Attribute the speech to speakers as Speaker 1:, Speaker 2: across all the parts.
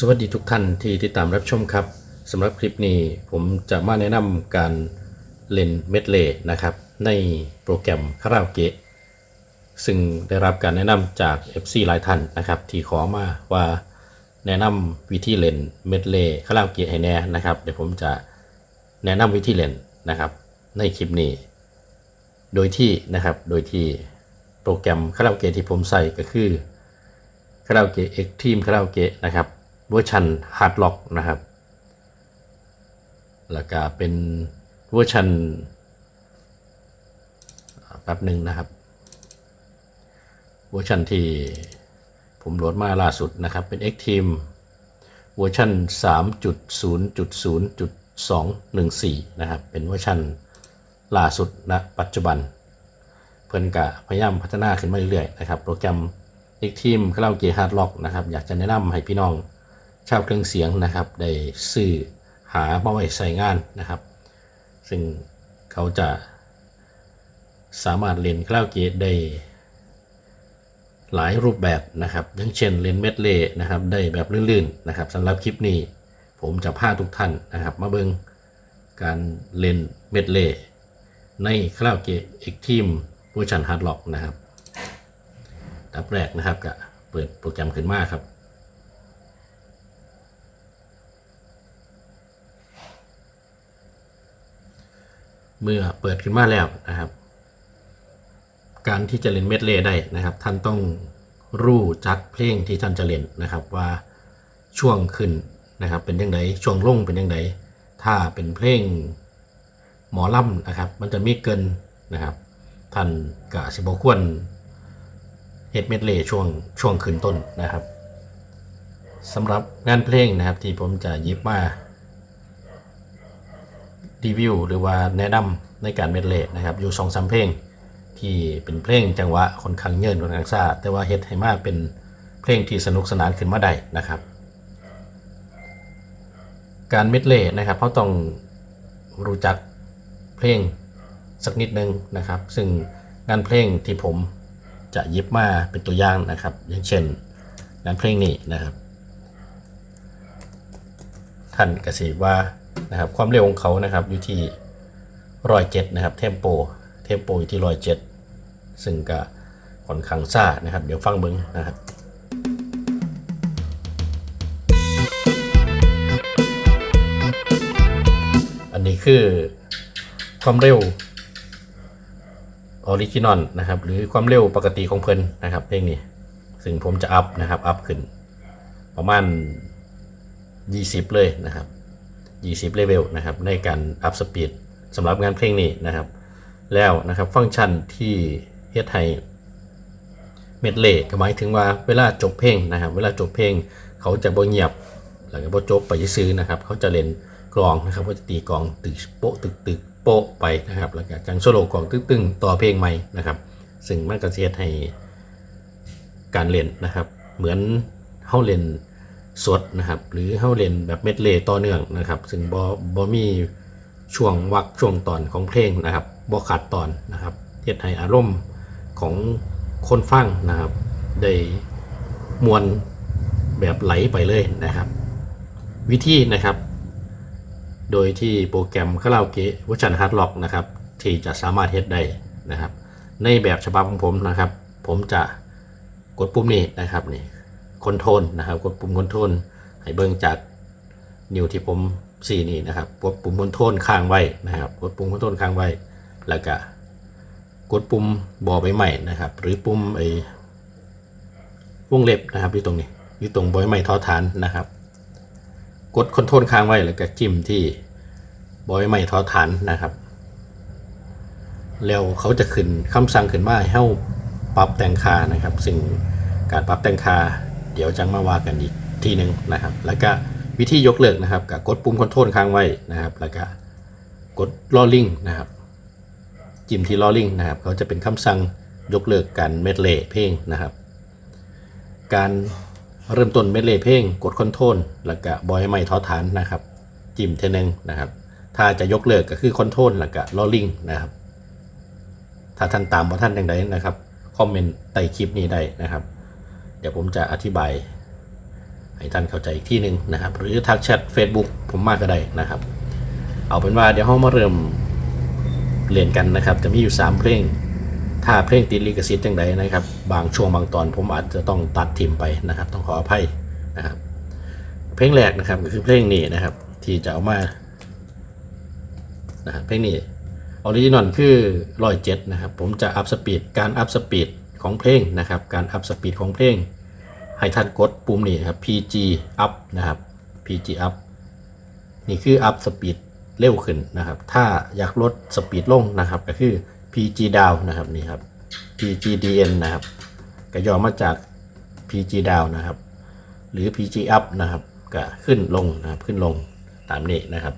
Speaker 1: สวัสดีทุกท่านที่ติดตามรับชมครับสำหรับคลิปนี้ผมจะมาแนะนำการเล่นเมดเลย์นะครับ ในโปรแกรมคาราโอเกะซึ่งได้รับการแนะนำจาก FC หลายท่านนะครับ ที่ขอมาว่าแนะนำวิธีเล่นเมดเลย์คาราโอเกะให้แน่นะครับเดี๋ยวผมจะแนะนำวิธีเล่นนะครับ ในคลิปนี้ โดยที่นะครับโดยที่โปรแกรมคาราโอเกะที่ผมใส่ก็คือคาราโอเกะเอ็กทีมคาราโอเกะนะครับ เวอร์ชันฮาร์ดล็อกนะครับ แล้วก็เป็นเวอร์ชันแป๊บหนึ่งนะครับ เวอร์ชันที่ผมโหลดมาล่าสุดนะครับ เป็น X Team เวอร์ชัน3.0.0.214 นะครับ เป็นเวอร์ชันล่าสุดณปัจจุบัน เพื่อนกะพยายามพัฒนาขึ้นมาเรื่อยๆนะครับ โปรแกรมอีกทีมคาราโอเกะฮาร์ดล็อกนะครับ อยากจะแนะนำให้พี่น้อง ชาวเครื่องเสียงนะครับได้ซื้อหามาไว้ใส่งานนะครับ ซึ่งเขาจะสามารถเล่นคาราโอเกะได้หลายรูปแบบนะครับอย่างเช่นเลนเมดเลย์นะครับได้แบบลื่นๆนะครับสำหรับคลิปนี้ ผมจะพาทุกท่านนะครับ มาเบิ่งการเล่นเมดเลย์ในคาราโอเกะอีกทีมเวอร์ชันฮาร์ดล็อกนะครับดับแรกนะครับก็เปิดโปรแกรมขึ้นมาครับ เมื่อเปิดขึ้นมาแล้วนะครับ การที่จะเล่นเมดเลย์ได้นะครับ ท่านต้องรู้จักเพลงที่ท่านจะเล่นนะครับว่าช่วงขึ้นนะครับ เป็นยังไงช่วงลงเป็นยังไงถ้าเป็นเพลงหมอลำนะครับ มันจะมีเกินนะครับ ท่านกะสิบควรเฮดเมดเลย์ช่วงช่วงขึ้นต้นนะครับสำหรับงานเพลงนะครับที่ผมจะยิบมา รีวิวหรือว่าแนะนำในการเมดเลย์นะครับอยู่สองสามเพลงที่เป็นเพลงจังหวะคนข้างเยินคนข้างซาแต่ว่าเฮ็ดให้มาเป็นเพลงที่สนุกสนานขึ้นมาได้นะครับ การเมดเลย์นะครับเขาต้องรู้จักเพลงสักนิดนึงนะครับ ซึ่งงานเพลงที่ผมจะยิบมาเป็นตัวอย่างนะครับ อย่างเช่นงานเพลงนี้นะครับท่านกสิว่า นะครับความเร็วของเขานะครับอยู่ที่ร้อยเจ็ดนะครับเทมโปเทมโปอยู่ที่ร้อยเจ็ดซึ่งก็ค่อนข้างซ่านะครับ เดี๋ยวฟังเบิ้งนะครับอันนี้คือความเร็วออริจินอลนะครับ หรือความเร็วปกติของเพลินนะครับเพลงนี้ซึ่งผมจะอัพนะครับ อัพขึ้น ประมาณ 20 เลยนะครับ 20 เลเวลนะครับในการอัพสปีดสำหรับงานเพลงนี้นะครับ แล้วนะครับฟังก์ชันที่เฮ็ดให้เมดเลย์ก็หมายถึงว่าเวลาจบเพลงนะครับ เวลาจบเพลงเขาจะบ่เงียบแล้วก็บ่จบไปซื้อนะครับ เขาจะเล่นกลองนะครับเขาจะตีกลองตึกโปะตึกตึกโปะไปนะครับแล้วก็จังโซโล่กลองตึกตึงต่อเพลงใหม่นะครับซึ่งมันก็จะเฮ็ดให้การเล่นนะครับ เหมือนเฮาเล่น สดนะครับ หรือเฮาเล่นแบบเม็ดเลต่อเนื่องนะครับ ซึ่งบ่บ่มีช่วงวักช่วงตอนของเพลงนะครับบ่ขาดตอนนะครับเฮ็ดให้อารมณ์ของคนฟังนะครับ ได้มวนแบบไหลไปเลยนะครับ วิธีนะครับ โดยที่โปรแกรมคาราโอเกะวอร์ชันฮาร์ดล็อกนะครับ ที่จะสามารถเฮ็ดได้นะครับ ในแบบฉบับของผมนะครับ ผมจะกดปุ่มนี้นะครับนี่ คอนโทรลนะครับกดปุ่มคอนโทรลให้เบิ่งจากนิ้วที่ผมสี่นี่นะครับกดปุ่มคอนโทรลค้างไว้นะครับกดปุ่มคอนโทรลค้างไว้ แล้วก็กดปุ่มบอใบใหม่นะครับ หรือปุ่มไอ้วงเล็บนะครับอยู่ตรงนี้อยู่ตรงบอใบใหม่ทอฐานนะครับ กดคอนโทรลค้างไว้แล้วก็จิ้มที่บอใบใหม่ทอฐานนะครับ แล้วเขาจะขึ้นคำสั่งขึ้นมาให้เฮาปรับแต่งค่านะครับ ซึ่งการปรับแต่งค่า เดี๋ยวจังมาว่ากันอีกทีหนึ่งนะครับ แล้วก็วิธียกเลิกนะครับกับกดปุ่มคอนโทรลค้างไว้นะครับ แล้วก็กดลอลิงนะครับ จิ้มที่ลอลิงนะครับ เขาจะเป็นคำสั่งยกเลิกการเมดเลย์เพลงนะครับ การเริ่มต้นเมดเลย์เพลงกดคอนโทรลแล้วก็บอยไม่ท้อฐานนะครับ จิ้มเทนึงนะครับ ถ้าจะยกเลิกก็คือคอนโทรลแล้วก็ลอลิงนะครับ ถ้าท่านตามว่าท่านอย่างไรนะครับคอมเมนต์ใต้คลิปนี้ได้นะครับ เดี๋ยวผมจะอธิบาย ให้ท่านเข้าใจอีกที่หนึ่งนะครับ หรือทักแชท Facebook ผมมากก็ได้นะครับ เอาเป็นว่าเดี๋ยวเรามาเริ่มเรียนกันนะครับ จะมีอยู่ 3 เพลง ถ้าเพลงติดลิขสิทธิ์จังใดนะครับ บางช่วงบางตอนผมอาจจะต้องตัดทิมไปนะครับ ต้องขออภัยนะครับ เพลงแรกนะครับก็คือเพลงนี้นะครับ ที่จะเอามานะครับเพลงนี้ออริจินอลคือร้อยเจ็ดนะครับ ผมจะอัพสปีดการอัพสปีด ของเพลงนะครับ การอัพสปีดของเพลง ให้ท่านกดปุ่มนี้ครับ PG up นะครับ PG up นี่คืออัพสปีดเร็วขึ้นนะครับ ถ้าอยากลดสปีดลงนะครับ ก็คือ PG down นะครับนี่ครับ PGDN นะครับก็ย่อมาจาก PG down นะครับ หรือ PG up นะครับก็ขึ้นลงนะครับขึ้นลงตามนี้นะครับ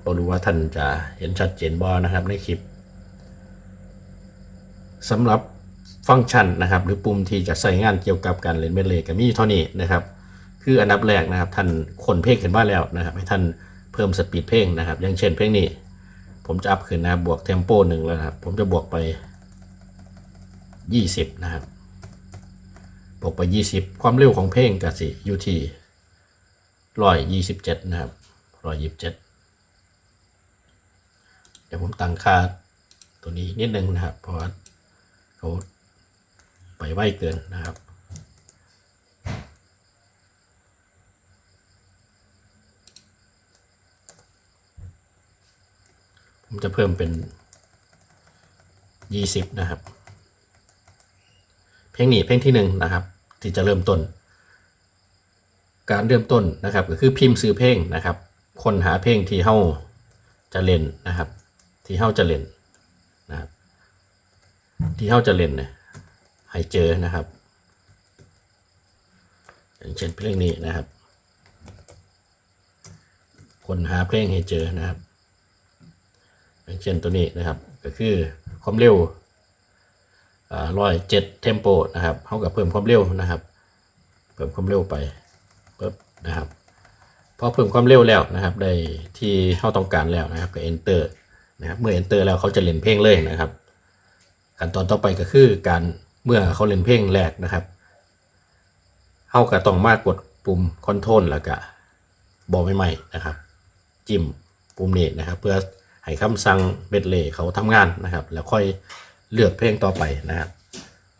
Speaker 1: เราดูว่าท่านจะเห็นชัดเจนบอนะครับในคลิป สำหรับฟังก์ชันนะครับหรือปุ่มที่จะใส่งานเกี่ยวกับการเล่นเมเลก็มีเท่านี้นะครับคืออันดับแรกนะครับท่านคนเพลงขึ้นมาแล้วนะครับให้ท่านเพิ่มสปีดเพลงนะครับ อย่างเช่นเพลงนี้ ผมจะอัพขึ้นนะบบวกเทมโปหนึ่งแล้วครับผมจะบวกไป 20 นะครับบวกไป 20 ความเร็วของเพลงกับสิอยู่ที่ร้อยยี่สิบเจ็ดนะครับร้อยยี่สิบเจ็ดเดี๋ยวผมตั้งค่าตัวนี้นิดนึงนะครับ เพราะว่า เขาไปไวเกินนะครับผมจะเพิ่มเป็น 20 นะครับ เพลงนี้เพลงที่หนึ่งนะครับ ที่จะเริ่มต้น การเริ่มต้นนะครับ ก็คือพิมพ์ซื้อเพลงนะครับ คนหาเพลงที่เฮาจะเล่นนะครับ ที่เฮาจะเล่นนะครับ ที่เฮาจะเล่นเนี่ยให้เจอนะครับ อย่างเช่นเพลงนี้นะครับ คนหาเพลงให้เจอนะครับ อย่างเช่นตัวนี้นะครับ ก็คือความเร็วร้อยเจ็ดเทมโปนะครับเท่ากับเพิ่มความเร็วนะครับ เพิ่มความเร็วไปปึ๊บนะครับพอเพิ่มความเร็วแล้วนะครับ ได้ที่เข้าต้องการแล้วนะครับก็ enter นะครับ เมื่อ enter แล้วเขาจะเล่นเพลงเลยนะครับ ขั้นตอนต่อไปก็คือการเมื่อเขาเล่นเพลงแรกนะครับเขาก็ต้องมากดปุ่ม control แล้วก็บอกใหม่ๆนะครับ จิ้มปุ่มนี้นะครับ เพื่อให้คำสั่งเบ็ดเล่เขาทำงานนะครับ แล้วค่อยเลือกเพลงต่อไปนะครับ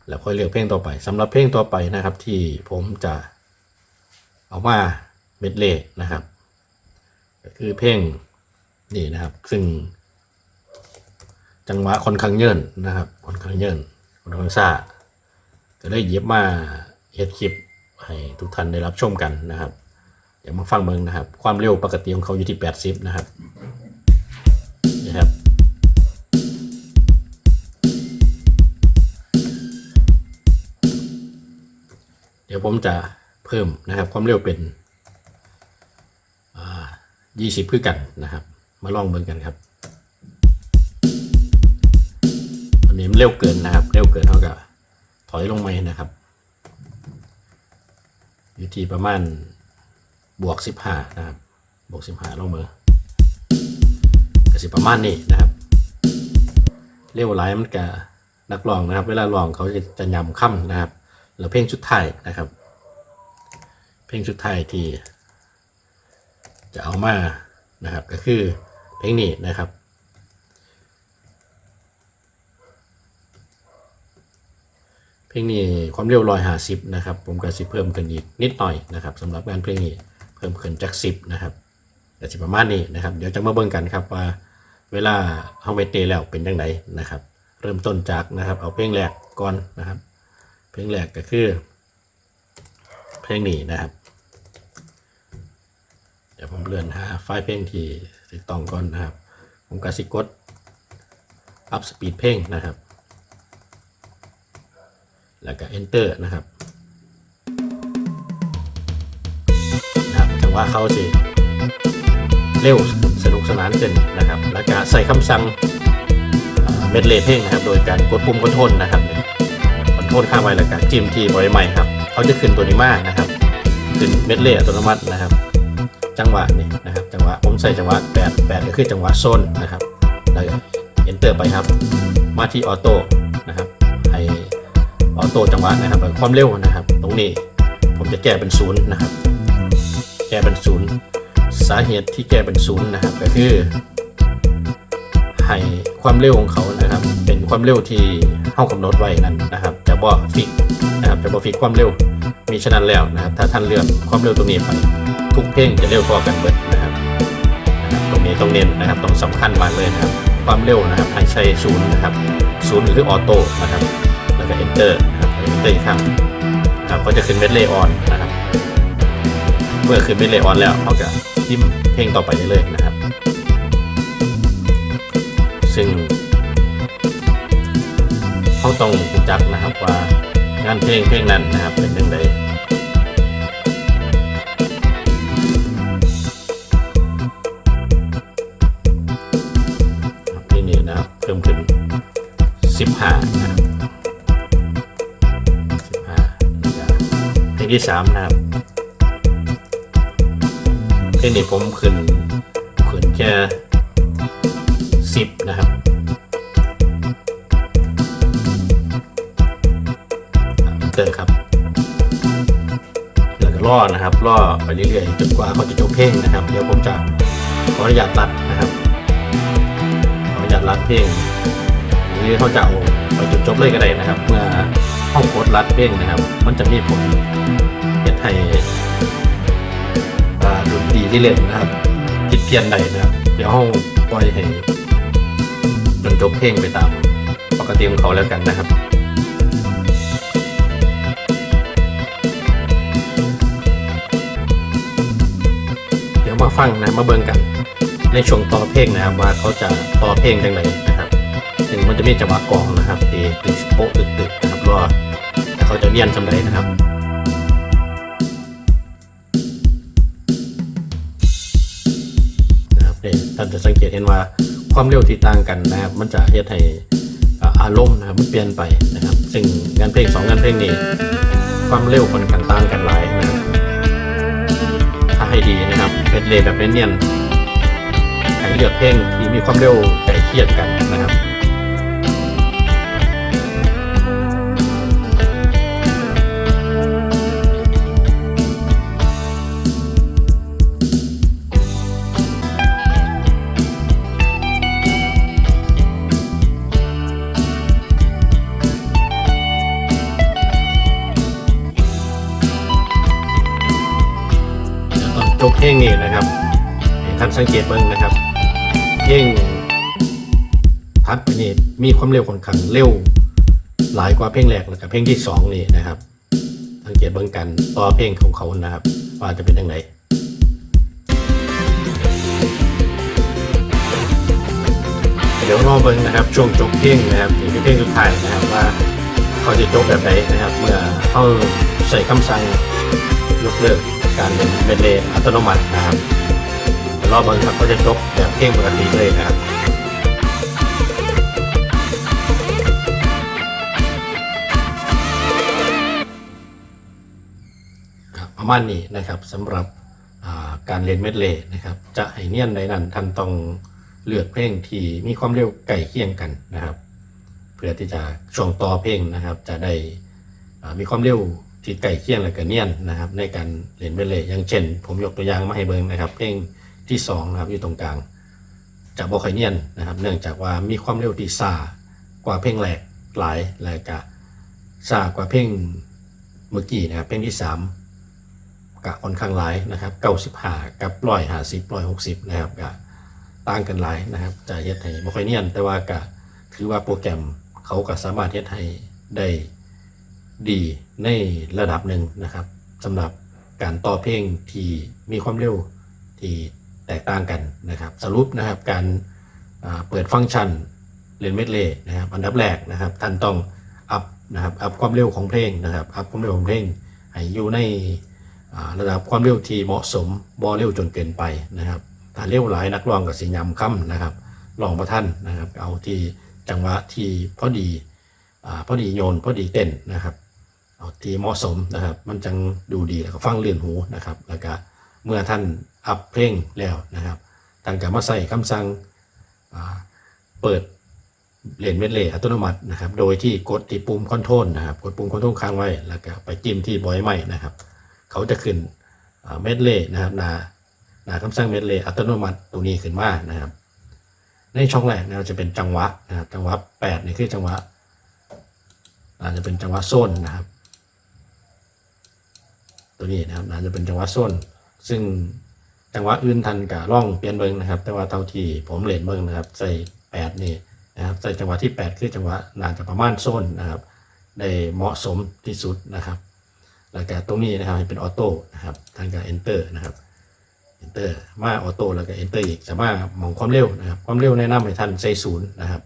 Speaker 1: แล้วค่อยเลือกเพลงต่อไปสำหรับเพลงต่อไปนะครับ ที่ผมจะเอามาเบ็ดเล่นะครับก็คือเพลงนี่นะครับ ซึ่ง จังหวะค่อนข้างเยินนะครับค่อนข้างเยินค่อนข้างซ่าก็เลยหยิบมาเฮ็ดคลิปให้ทุกท่านได้รับชมกันนะครับ เดี๋ยวมาฟังเบิ่งนะครับ ความเร็วปกติของเขาอยู่ที่ 80 นะครับนี่ครับเดี๋ยวผมจะเพิ่มนะครับ ความเร็วเป็นอ่า20 คือกันนะครับ มาลองเบิ่งกันครับ นี้มันเร็วเกินนะครับ เร็วเกินเท่ากับถอยลงมานะครับ อยู่ที่ประมาณบวกสิบห้านะครับ บวกสิบห้าลงมือก็สิประมาณนี้นะครับ เร็วไลายมันกับนักร้องนะครับ เวลาร้องเขาจะจะยำค่ำนะครับแล้วเพลงชุดไทยนะครับ เพลงชุดไทยที่ จะเอามานะครับ ก็คือเพลงนี้นะครับ เพลงนี้ความเร็วร้อยห้าสิบนะครับ ผมก็สิเพิ่มขึ้นอีกนิดหน่อยนะครับสำหรับงานเพลงนี้เพิ่มขึ้นจากสิบนะครับแต่สิประมาณนี้นะครับ เดี๋ยวจะมาเบิ่งกันครับว่าเวลาเฮาเวทเตแล้วเป็นยังไงนะครับ เริ่มต้นจากนะครับ เอาเพลงแรกก่อนนะครับ เพลงแรกก็คือ เพลงนี้นะครับ เดี๋ยวผมเลื่อนหาไฟล์เพลงที่ถูกต้องก่อนนะครับ ผมก็สิกด up speed เพลงนะครับ แล้วก็ enter นะครับนะครับจังหวะเขาสิเร็วสนุกสนานขึ้นนะครับ แล้วก็ใส่คำสั่งเม็ดเลเพลงนะครับ โดยการกดปุ่มคอนโทรลนะครับคอนโทรลข้างไว้แล้วก็จิ้มที่บริใหม่ครับเขาจะขึ้นตัวนี้มากนะครับ ขึ้นเม็ดเลอัตโนมัตินะครับ จังหวะนี้นะครับ จังหวะผมใส่จังหวะ8 8ก็คือจังหวะโซนนะครับแล้วก็ enter ไปครับ มาที่ออโต้ ครับให้ออโตจังหวะนะครับความเร็วนะครับ ตรงนี้ผมจะแก้เป็นศูนย์นะครับ แก้เป็นศูนย์สาเหตุที่แก้เป็นศูนย์นะครับ ก็คือให้ความเร็วของเขานะครับ เป็นความเร็วที่เท่ากำหนดไว้นั่นนะครับจะบ่ฟิกนะครับจะบ่ฟิกความเร็วมีฉะนั้นแล้วนะครับ ถ้าท่านเลือกความเร็วตรงนี้ไปทุกเพลงจะเร็วพอกันเบิดนะครับ ตรงนี้ต้องเน้นนะครับต้องสำคัญมากเลยนะครับ ความเร็วนะครับให้ใช้ศูนย์นะครับศูนย์หรือออโต้นะครับ แล้วก็ enter นะครั บ enter อีกครั้งนะครับก็จะขึ้นเมดเลย์ออนนะครับเมื่อขึ้นเมดเลย์ออนแล้วเขาจะจิ้มเพลงต่อไปได้เลยนะครับ ซึ่งเขาต้องจักนะครับว่างานเพลงเพลงนั้นนะครับเป็นยังไง ที่3นะครับเพลงนี้ผมขึ้นขึ้นแค่10นะครับเตอร์ครับแล้วก็ล่อนะครับล่อไปเรื่อยๆจนกว่าเขาจะจบเพลงนะครับ เดี๋ยวผมจะขออนุญาตตัดนะครับขออนุญาตรัดเพลงหรือเขาจะเอาไปจนจบเลยก็ได้นะครับ เมื่อเข้ากดรัดเพลงนะครับ มันจะมีผล ที่เล่นนะครับผิดเพี้ยนใดนะครับ เดี๋ยวเขาปล่อยให้จนจบเพลงไปตามปกติของเขาแล้วกันนะครับเดี๋ยวมาฟังนะมาเบิ่งกัน ในช่วงต่อเพลงนะครับว่าเขาจะต่อเพลงยังไงนะครับถึงมันจะมีจังหวะกองนะครับที่ตึกโป๊ะตึกตึกๆนะครับรอแต่เขาจะเรียนจำได้นะครับนะครับ จะสังเกตเห็นว่าความเร็วที่ต่างกันนะครับมันจะเฮ็ดให้อารมณ์นะครับมันเปลี่ยนไปนะครับ ซึ่งงานเพลงสองงานเพลงนี้ความเร็วคนกันต่างกันหลายนะครับถ้าให้ดีนะครับเป็นเลแบบเนียนๆให้เลือกเพลงที่มีความเร็วใกล้เคียงกันนะครับ จบเพลงนี้นะครับท่านสังเกตบิ่งนะครับเพลงทัดไปนี่มีความเร็วค่อนข้างเร็วหลายกว่าเพลงแรกแล้วกับเพลงที่สองนี่นะครับ สังเกตเบิ่งกันต่อเพลงของเขานะครับ ว่าจะเป็นยังไงเดี๋ยวรอเบิ่งนะครับ ช่วงจบเพลงนะครับนี่คือเพลงสุดท้ายนะครับว่าเขาจะจบแบบไหนนะครับ เมื่อเขาใส่คำสั่งยกเลิก การเป็นเมดเลย์อัตโนมัตินะครับรอบบิ้งครับก็จะจบแบบเพลงปกติเลยนะครับประมาณนี้นะครับสำหรับาการเล่นเมดเลย์นะครับ จะให้เนียนในนั้นท่านต้องเลือกเพลงที่มีความเร็วใกล้เคียงกันนะครับ เพื่อที่จะช่วงต่อเพลงนะครับ จะได้มีความเร็ว ที่ใกล้เคียงและก็เนียนนะครับ ในการเล่นไปเลยอย่างเช่น ผมยกตัวอย่างมาให้เบิ่งนะครับ เพลงที่สองนะครับอยู่ตรงกลางจะบ่ค่อยเนียนนะครับ เนื่องจากว่ามีความเร็วที่ซากว่าเพลงแรกหลายและก็ซ่ากว่าเพลงเมื่อกี้นะครับเพลงที่สามกะค่อนข้างหลายนะครับเก้าสิบห้ากับร้อยห้าสิบร้อยหกสิบนะครับกะต่างกันหลายนะครับจะเฮ็ดให้บ่ค่อยเนียน แต่ว่ากะถือว่าโปรแกรมเขาก็สามารถเฮ็ดให้ได้ดี ในระดับหนึ่งนะครับสำหรับการต่อเพลงที่มีความเร็วที่แตกต่างกันนะครับสรุปนะครับการเปิดฟังก์ชันเลนเมดเลย์นะครับอันดับแรกนะครับท่านต้องอัพนะครับอัพความเร็วของเพลงนะครับอัพความเร็วของเพลงให้อยู่ในระดับความเร็วที่เหมาะสมบอเร็วจนเกินไปนะครับถ้าเร็วหลายนักร้องกับสียำค่ำนะครับลองประท่านนะครับเอาที่จังหวะที่พอดีอพอดีโยนพอดีเต้นนะครับ เอาที่เหมาะสมนะครับ มันจังดูดีแล้วก็ฟังเลื่อนหูนะครับ แล้วก็เมื่อท่านอัพเพลงแล้วนะครับท่านก็มาใส่คำสั่งเปิดเลนเมดเลอัตโนมัตินะครับ โดยที่กดที่ปุ่มคอนโทรลนะครับ กดปุ่มคอนโทรลค้างไว้ แล้วก็ไปจิ้มที่บอยใหม่นะครับ เขาจะขึ้นเม็ดเล่นะครับนาหนาคำสั่งเม็ดเล่อัตโนมัติตรงนี้ขึ้นมานะครับ ในช่องแรกนะครับจะเป็นจังหวะนะครับ จังหวะแปดนี่คือจังหวะอาจจะเป็นจังหวะโซนนะครับ ตัวนี้นะครับอาจะเป็นจังหวะโซนซึ่งจังหวะอื่นทันกับร่องเปลี่ยนเบิงนะครับ แต่ว่าเท่าที่ผมเล่นเบิงนะครับ ใส่แปดนี่นะครับใส่จังหวะที่แปดคือจังหวะน่าจะประมาณโซนนะครับได้เหมาะสมที่สุดนะครับ แล้วก็ตรงนี้นะครับให้เป็นออโต้นะครับทางการ enter นะครับ enter มาออโต้แล้วก็ enter อีกสามารถมองความเร็วนะครับ ความเร็วแนะนำให้ท่านใส่ศูนย์นะครับ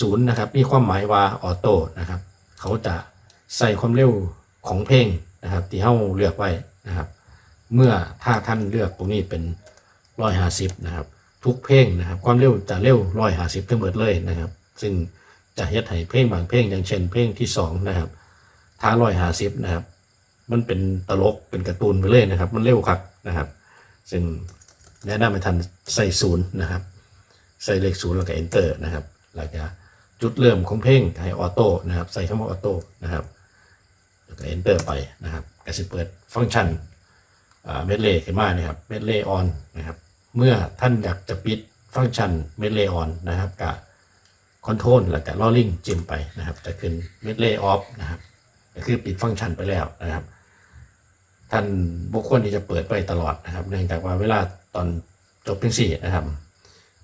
Speaker 1: ศูนย์นะครับมีความหมายว่าออโต้นะครับ เขาจะใส่ความเร็วของเพลง นะครับที่เขาเลือกไว้นะครับ เมื่อถ้าท่านเลือกตรงนี้เป็นร้อยห้าสิบนะครับ ทุกเพลงนะครับ ความเร็วจะเร็วร้อยห้าสิบทั้งหมดเลยนะครับ ซึ่งจะเฮ็ดให้เพลงบางเพลงอย่างเช่น เพลงที่สองนะครับท้าร้อยห้าสิบนะครับ มันเป็นตลกเป็นการ์ตูนไปเลยนะครับ มันเร็วครับนะครับ ซึ่งแนะนำให้ท่านใส่ศูนย์นะครับใส่เลขศูนย์แล้วก็ enter นะครับแล้วก็จุดเริ่มของเพลงให้ออโต้นะครับ ใส่คำว่าออโต้นะครับ แล้วก็ enter ไปนะครับก็จะเปิดฟังก์ชันเมดเลย์ขึ้นมานะครับเมดเลย์ออนนะครับ เมื่อท่านอยากจะปิดฟังก์ชันเมดเลย์ออนนะครับกับคอนโทรลแล้วก็ลอลิงจิ้มไปนะครับ จะขึ้นเมดเลย์ออฟนะครับก็คือปิดฟังก์ชันไปแล้วนะครับ ท่านบุคคลที่จะเปิดไปตลอดนะครับ เนื่องจากว่าเวลาตอนจบเพลงสี่นะครับ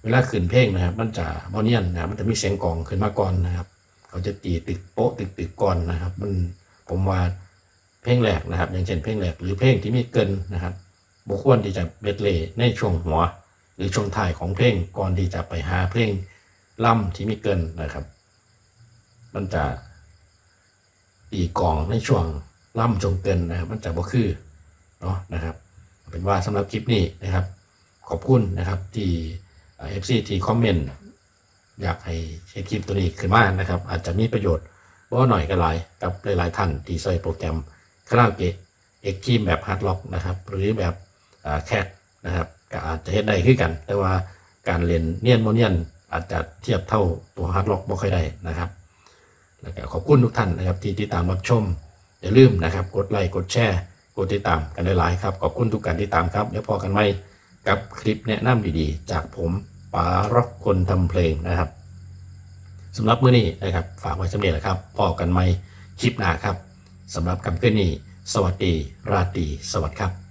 Speaker 1: เวลาขึ้นเพลงนะครับ มันจะบอเนียนนะครับมันจะมีเสียงกลองขึ้นมาก่อนนะครับ เขาจะตีตึกโป๊ะตึกตึกก่อนนะครับ มัน ผมว่าเพลงแรกนะครับ อย่างเช่นเพลงแรกหรือเพลงที่มีเกินนะครับบุคคลที่จะเบ็ดเลย์ในช่วงหัว หรือช่วงท้ายของเพลงก่อนที่จะไปหาเพลงล่ำที่มีเกินนะครับ มันจะตีกองในช่วงล่ำจงเกินนะครับ มันจะบ่คือเนาะนะครับ เป็นว่าสำหรับคลิปนี้นะครับ ขอบคุณนะครับที่เอฟซีที่คอมเมนต์อยากให้ใช้คลิปตัวนี้ขึ้นมานะครับ อาจจะมีประโยชน์ บ่หน่อยก็หลายกับหลายๆท่านที่ใช้โปรแกรมคาราโอเกะเอ็กทีมแบบฮาร์ดล็อกนะครับ หรือแบบแคทนะครับก็อาจจะเฮ็ดได้ขึ้นกัน แต่ว่าการเรียนเนียนโมเนียนอาจจะเทียบเท่าตัวฮาร์ดล็อกบ่ค่อยได้นะครับแล้วก็ขอบคุณทุกท่านนะครับที่ติดตามรับชมอย่าลืมนะครับ กดไลค์กดแชร์กดติดตามกันหลายๆครับขอบคุณทุกการติดตามครับเดี๋ยวพอกันไหมกับคลิปแนะนำดีๆ จากผมป๋าร็อกคนทำเพลงนะครับ สำหรับมื้อนี้นะครับ ฝากไว้สำเร็จแล้วครับพอกันไหมคลิปหน้าครับสำหรับคำขึ้นนี้ สวัสดี ราตรีสวัสดีครับ